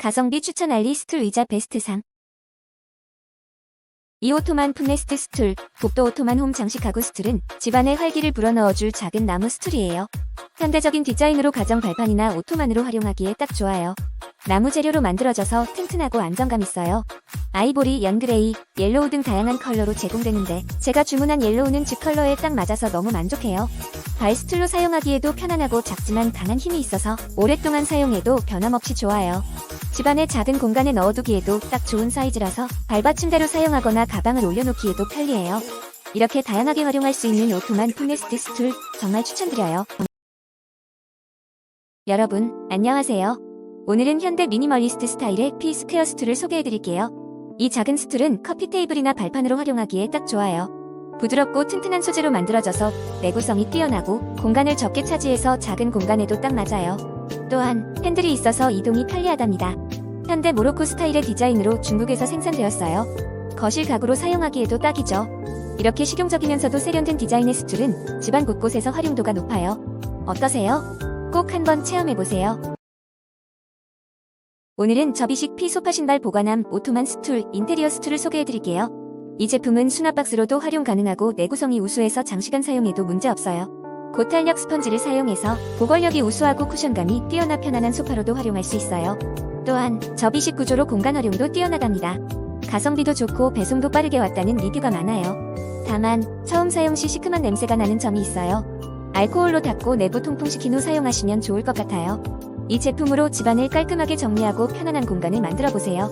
가성비 추천 알리 스툴 의자 베스트상 이 오토만 풋레스트 스툴, 복도 오토만 홈 장식 가구 스툴은 집안에 활기를 불어넣어줄 작은 나무 스툴이에요. 현대적인 디자인으로 가정 발판이나 오토만으로 활용하기에 딱 좋아요. 나무 재료로 만들어져서 튼튼하고 안정감 있어요. 아이보리, 연그레이, 옐로우 등 다양한 컬러로 제공되는데 제가 주문한 옐로우는 집 컬러에 딱 맞아서 너무 만족해요. 발 스툴로 사용하기에도 편안하고 작지만 강한 힘이 있어서 오랫동안 사용해도 변함없이 좋아요. 집안의 작은 공간에 넣어두기에도 딱 좋은 사이즈라서 발받침대로 사용하거나 가방을 올려놓기에도 편리해요. 이렇게 다양하게 활용할 수 있는 오토만 풋레스트 스툴 정말 추천드려요. 여러분, 안녕하세요. 오늘은 현대 미니멀리스트 스타일의 피 스퀘어 스툴을 소개해드릴게요. 이 작은 스툴은 커피 테이블이나 발판으로 활용하기에 딱 좋아요. 부드럽고 튼튼한 소재로 만들어져서 내구성이 뛰어나고 공간을 적게 차지해서 작은 공간에도 딱 맞아요. 또한 핸들이 있어서 이동이 편리하답니다. 현대 모로코 스타일의 디자인으로 중국에서 생산되었어요. 거실 가구로 사용하기에도 딱이죠. 이렇게 실용적이면서도 세련된 디자인의 스툴은 집안 곳곳에서 활용도가 높아요. 어떠세요? 꼭 한번 체험해보세요. 오늘은 접이식 피 소파 신발 보관함 오토만 스툴 인테리어 스툴을 소개해드릴게요. 이 제품은 수납박스로도 활용 가능하고 내구성이 우수해서 장시간 사용해도 문제없어요. 고탄력 스펀지를 사용해서 보관력이 우수하고 쿠션감이 뛰어나 편안한 소파로도 활용할 수 있어요. 또한 접이식 구조로 공간 활용도 뛰어나답니다. 가성비도 좋고 배송도 빠르게 왔다는 리뷰가 많아요. 다만 처음 사용 시 시큼한 냄새가 나는 점이 있어요. 알코올로 닦고 내부 통풍시킨 후 사용하시면 좋을 것 같아요. 이 제품으로 집안을 깔끔하게 정리하고 편안한 공간을 만들어 보세요.